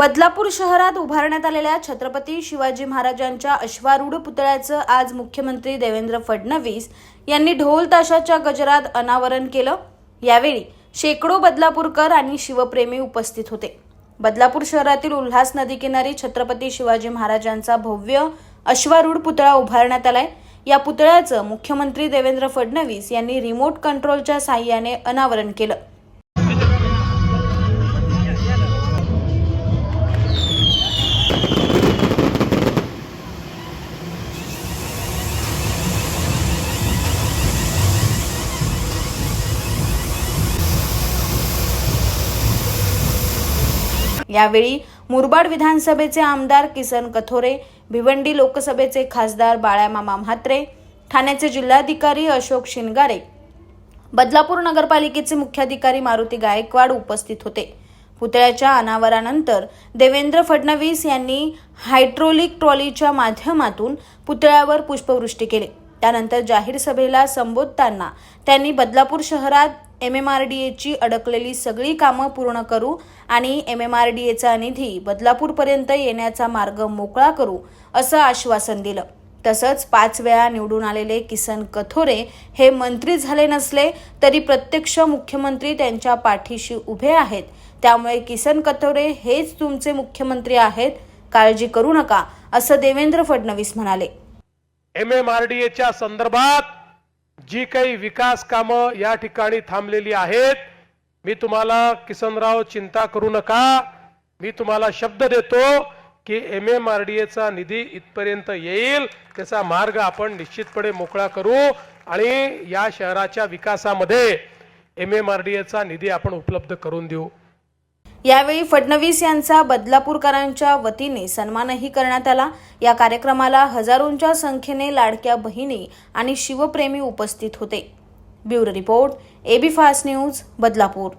बदलापूर शहरात उभारण्यात आलेल्या छत्रपती शिवाजी महाराजांच्या अश्वारूढ पुतळ्याचं आज मुख्यमंत्री देवेंद्र फडणवीस यांनी ढोल ताशाच्या गजरात अनावरण केलं. यावेळी शेकडो बदलापूरकर आणि शिवप्रेमी उपस्थित होते. बदलापूर शहरातील उल्हास नदीकिनारी छत्रपती शिवाजी महाराजांचा भव्य अश्वारूढ पुतळा उभारण्यात आलाय. या पुतळ्याचं मुख्यमंत्री देवेंद्र फडणवीस यांनी रिमोट कंट्रोलच्या साह्याने अनावरण केलं. यावेळी मुरबाड विधानसभेचे आमदार किसन कथोरे भिवंडी लोकसभेचे खासदार बाळ्यामामा म्हात्रे ठाण्याचे जिल्हाधिकारी अशोक शिनगारे बदलापूर नगरपालिकेचे मुख्याधिकारी मारुती गायकवाड उपस्थित होते. पुतळ्याच्या अनावरानंतर देवेंद्र फडणवीस यांनी हायड्रोलिक ट्रॉलीच्या माध्यमातून पुतळ्यावर पुष्पवृष्टी केली. त्यानंतर जाहीर सभेला संबोधताना त्यांनी बदलापूर शहरात एम एम आर डी एची अडकलेली सगळी कामं पूर्ण करू आणि एम एम आर डी एचा निधी बदलापूरपर्यंत येण्याचा मार्ग मोकळा करू असं आश्वासन दिलं. तसंच पाच वेळा निवडून आलेले किसन कथोरे हे मंत्री झाले नसले तरी प्रत्यक्ष मुख्यमंत्री त्यांच्या पाठीशी उभे आहेत. त्यामुळे किसन कथोरे हेच तुमचे मुख्यमंत्री आहेत काळजी करू नका असं देवेंद्र फडणवीस म्हणाले. एम एम आर डी एच्या संदर्भात जी काही विकास कामं या ठिकाणी थांबलेली आहेत मी तुम्हाला किसनराव चिंता करू नका. मी तुम्हाला शब्द देतो की एम एम आर डी एचा निधी इथपर्यंत येईल त्याचा मार्ग आपण निश्चितपणे मोकळा करू आणि या शहराच्या विकासामध्ये एम एम आर डी एचा निधी आपण उपलब्ध करून देऊ. यावेळी फडणवीस यांचा बदलापूरकरांच्या वतीने सन्मानही करण्यात आला. या कार्यक्रमाला हजारोंच्या संख्येने लाडक्या बहिणी आणि शिवप्रेमी उपस्थित होते. Bureau report AB fast news Badlapur.